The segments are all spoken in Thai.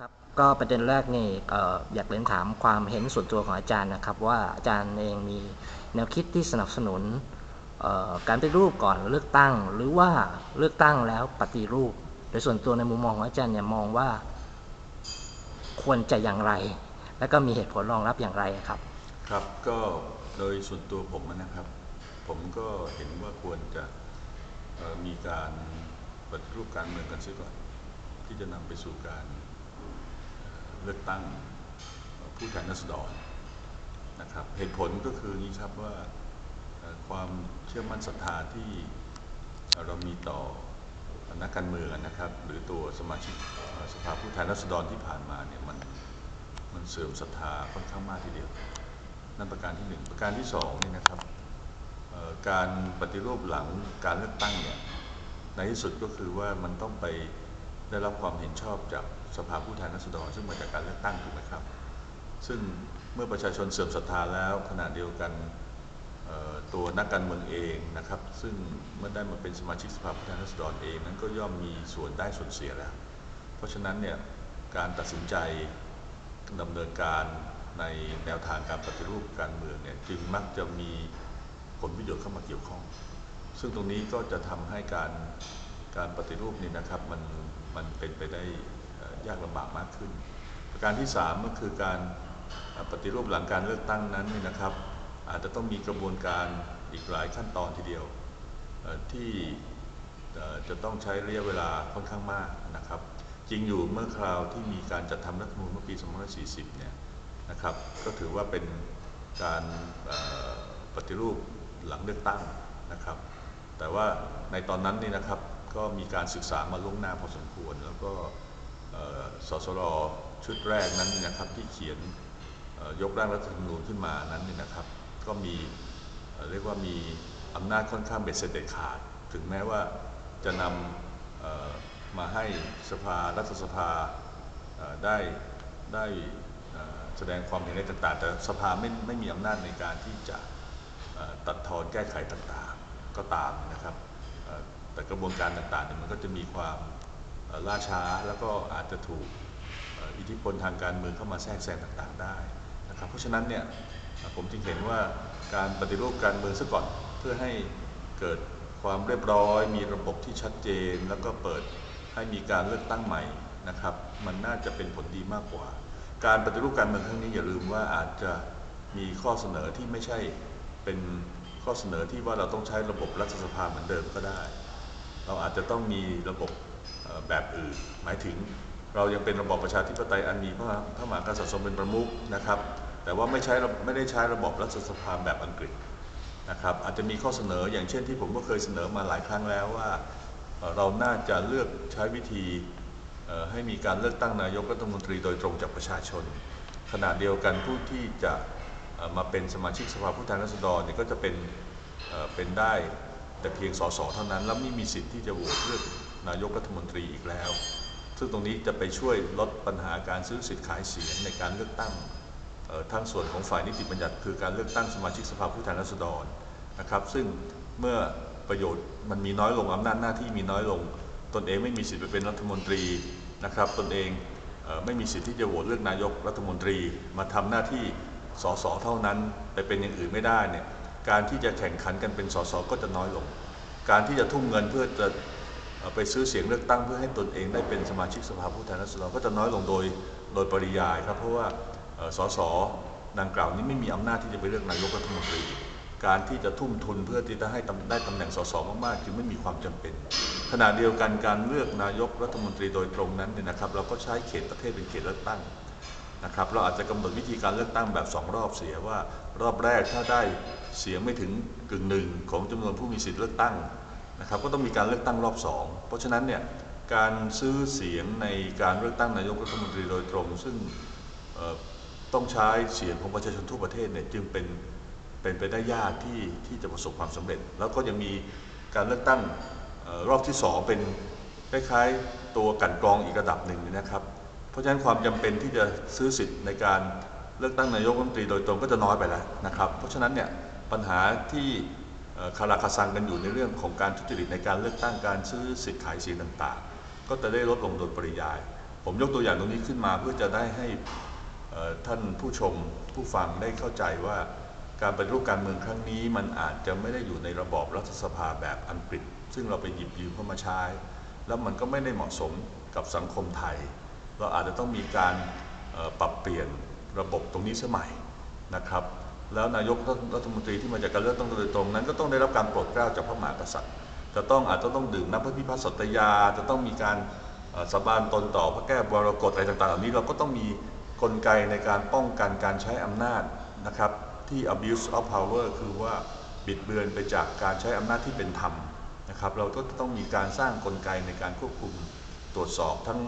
ครับก็ประเด็นแรกนี่ออยากเรียนถามความเห็นส่วนตัวของอาจารย์นะครับ ว่าอาจารย์เองมีแนวคิดที่สนับสนุนการปฏิรูปก่อนเลือกตั้ง หรือว่าเลือกตั้งแล้วปฏิรูป โดยส่วนตัวในมุมมองของอาจารย์เนี่ยมองว่า ควรจะอย่างไร และก็มีเหตุผลรองรับอย่างไรครับ ครับก็โดยส่วนตัวผมนะครับ ผมก็เห็นว่าควรจะมีการปฏิรูปการเมืองกันเสียก่อนที่จะนำไปสู่การ เลือกตั้งผู้แทนราษฎรนะครับเหตุผลก็คืออย่างนี้ครับว่าความเชื่อมั่นศรัทธาที่เรามีต่อนักการเมืองนะครับ หรือตัวสมาชิกสภาผู้แทนราษฎรที่ผ่านมาเนี่ยมันมันเสื่อมศรัทธาค่อนข้างมากทีเดียว นั่นประการที่หนึ่งประการที่สองนี่นะครับการปฏิรูปหลังการเลือกตั้งเนี่ยในที่สุดก็คือว่ามันต้องไป ได้รับความเห็นชอบจากสภาผู้แทนราษฎรซึ่งมาจากการเลือกตั้งถูกไหมครับ ซึ่งเมื่อประชาชนเสื่อมศรัทธาแล้วขณะเดียวกันตัวนักการเมืองเองนะครับ ซึ่งเมื่อได้มาเป็นสมาชิกสภาผู้แทนราษฎรเองนั้นก็ย่อมมีส่วนได้ส่วนเสียแล้ว เพราะฉะนั้นเนี่ยการตัดสินใจดำเนินการในแนวทางการปฏิรูปการเมืองเนี่ยจึงมักจะมีผลประโยชน์เข้ามาเกี่ยวข้อง ซึ่งตรงนี้ก็จะทำให้การ การปฏิรูปนี่นะครับมันมันเป็นไปได้ยากลำบากมากขึ้น ประการที่ 3 ก็คือการปฏิรูปหลังการเลือกตั้งนั้นนี่นะครับ อาจจะต้องมีกระบวนการอีกหลายขั้นตอนทีเดียวที่จะต้องใช้ระยะเวลาค่อนข้างมากนะครับ จริงอยู่เมื่อคราวที่มีการจัดทำรัฐธรรมนูญเมื่อปี2540 เนี่ยนะครับก็ถือว่าเป็นการปฏิรูปหลังเลือกตั้งนะครับ แต่ว่าในตอนนั้นนี่นะครับ ก็มีการศึกษามาล่วงหน้าพอสมควร แล้วก็เอ่อสสรชุดแรกนั้นนะครับที่เขียนยกร่างรัฐธรรมนูญขึ้นมานั้นนี่นะครับ ก็มีเรียกว่ามีอำนาจค่อนข้างเบ็ดเสร็จเด็ดขาด ถึงแม้ว่าจะนำมาให้สภารัฐสภาได้ได้แสดงความเห็นอะไรต่างๆ แต่สภาไม่ไม่มีอำนาจในการที่จะตัดทอนแก้ไขต่างๆ ก็ตามนะครับ แต่กระบวนการต่างๆเนี่ยมันก็จะมีความล่าช้าแล้วก็อาจจะถูกอิทธิพลทางการเมืองเข้ามาแทรกแซงต่างๆได้นะครับเพราะฉะนั้นเนี่ยผมจึงเห็นว่าการปฏิรูปการเมืองซะก่อนเพื่อให้เกิดความเรียบร้อย มีระบบที่ชัดเจน แล้วก็เปิดให้มีการเลือกตั้งใหม่นะครับมันน่าจะเป็นผลดีมากกว่า การปฏิรูปการเมืองครั้งนี้อย่าลืมว่าอาจจะมีข้อเสนอที่ไม่ใช่เป็นข้อเสนอที่ว่าเราต้องใช้ระบบรัฐสภาเหมือนเดิมก็ได้ เราอาจจะต้องมีระบบแบบอื่น หมายถึงเรายังเป็นระบอบประชาธิปไตยอันมีพระมหาพระมหากษัตริย์ทรงเป็นประมุขนะครับ แต่ว่าไม่ใช้ระไม่ได้ใช้ระบบรัฐสภาแบบอังกฤษนะครับอาจจะมีข้อเสนออย่างเช่นที่ผมก็เคยเสนอมาหลายครั้งแล้วว่าเราน่าจะเลือกใช้วิธีให้มีการเลือกตั้งนายกรัฐมนตรีโดยตรงจากประชาชน ขณะเดียวกันผู้ที่จะมาเป็นสมาชิกสภาผู้แทนราษฎรเนี่ยก็จะเป็นเป็นได้ แต่เพียงสสเท่านั้น แล้วไม่มีสิทธิ์ที่จะโหวตเลือกนายกรัฐมนตรีอีกแล้ว ซึ่งตรงนี้จะไปช่วยลดปัญหาการซื้อสิทธิ์ขายเสียงในการเลือกตั้งทั้งส่วนของฝ่ายนิติบัญญัติ คือการเลือกตั้งสมาชิกสภาผู้แทนราษฎรนะครับซึ่งเมื่อประโยชน์มันมีน้อยลงอำนาจหน้าที่มีน้อยลง ตนเองไม่มีสิทธิ์ไปเป็นรัฐมนตรีนะครับตนเองเออไม่มีสิทธิ์ที่จะโหวตเลือกนายกรัฐมนตรี มาทำหน้าที่สสเท่านั้นไปเป็นอย่างอื่นไม่ได้เนี่ย การที่จะแข่งขันกันเป็นสสก็จะน้อยลง การที่จะทุ่มเงินเพื่อจะไปซื้อเสียงเลือกตั้งเพื่อให้ตนเองได้เป็นสมาชิกสภาผู้แทนราษฎรก็จะน้อยลงโดยโดยปริยายครับเพราะว่าสสดังกล่าวนี้ไม่มีอำนาจที่จะไปเลือกนายกรัฐมนตรี การที่จะทุ่มทุนเพื่อที่จะให้ได้ตำแหน่งสสมากๆจึงไม่มีความจำเป็น ขณะเดียวกันการเลือกนายกรัฐมนตรีโดยตรงนั้นเนี่ยนะครับเราก็ใช้เขตประเทศเป็นเขตเลือกตั้ง นะครับเราอาจจะกำหนดวิธีการเลือกตั้งแบบ 2 รอบเสียว่ารอบแรกถ้าได้เสียงไม่ถึงกึ่งหนึ่งของจำนวนผู้มีสิทธิ์เลือกตั้งนะครับก็ต้องมีการเลือกตั้งรอบ 2 เพราะฉะนั้นเนี่ยการซื้อเสียงในการเลือกตั้งนายกรัฐมนตรีโดยตรง ซึ่งต้องใช้เสียงของประชาชนทั่วประเทศเนี่ยจึงเป็นเป็นไปได้ยากที่ที่จะประสบความสำเร็จ แล้วก็ยังมีการเลือกตั้งออรอบที่ 2 เป็นคล้ายๆตัวกันกรองอีกระดับหนึ่งนะครับ เพราะฉะนั้นความจำเป็นที่จะซื้อสิทธิ์ในการเลือกตั้งนายกรัฐมนตรีโดยตรงก็จะน้อยไปแล้วนะครับ เพราะฉะนั้นเนี่ยปัญหาที่คาราคาซังกันอยู่ในเรื่องของการทุจริตในการเลือกตั้งการซื้อสิทธิ์ขายเสียงต่างๆ ก็จะได้ลดลงโดยปริยาย ผมยกตัวอย่างตรงนี้ขึ้นมาเพื่อจะได้ให้ท่านผู้ชมผู้ฟังได้เข้าใจว่าการปฏิรูปการเมืองครั้งนี้มันอาจจะไม่ได้อยู่ในระบอบรัฐสภาแบบอังกฤษ ซึ่งเราไปหยิบยืมเข้ามาใช้ แล้วมันก็ไม่ได้เหมาะสมกับสังคมไทย เราอาจจะต้องมีการปรับเปลี่ยนระบบตรงนี้สมัยนะครับแล้วนายกรัฐมนตรีที่มาจากการเลือกตั้งโดยตรงนั้นก็ต้องได้รับการโปรดเกล้าจากพระมหากษัตริย์ จะต้องอาจจะต้องดื่มน้ำพระพิพัฒน์สัตยา จะต้องมีการสาบานตนต่อพระแก้วบรกฎอะไรต่างๆเหล่านี้เราก็ต้องมีกลไกในการป้องกันการใช้อำนาจนะครับที่ abuse of power คือว่าบิดเบือนไปจากการใช้อำนาจที่เป็นธรรมนะครับเราก็ต้องมีการสร้างกลไกในการควบคุมตรวจสอบทั้ง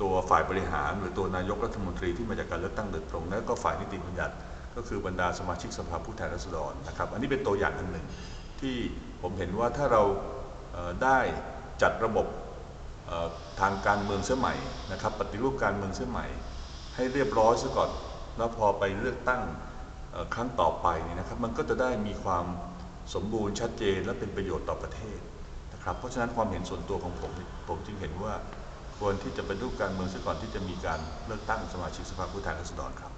ตัวฝ่ายบริหารหรือตัวนายกรัฐมนตรีที่มาจากการเลือกตั้งโดยตรงและก็ฝ่ายนิติบัญญัติ ก็คือบรรดาสมาชิกสภาผู้แทนราษฎรนะครับ อันนี้เป็นตัวอย่างอันหนึ่ง ที่ผมเห็นว่าถ้าเราได้จัดระบบทางการเมืองเสียใหม่นะครับปฏิรูปการเมืองเสียใหม่ ให้เรียบร้อยซะก่อนแล้วพอไปเลือกตั้งครั้งต่อไปนี่นะครับ มันก็จะได้มีความสมบูรณ์ชัดเจนและเป็นประโยชน์ต่อประเทศนะครับ เพราะฉะนั้นความเห็นส่วนตัวของผมผมจึงเห็นว่า ควรที่จะเป็นรูปการเมืองซะก่อนที่จะมีการเลือกตั้งสมาชิกสภาผู้แทนราษฎรครับ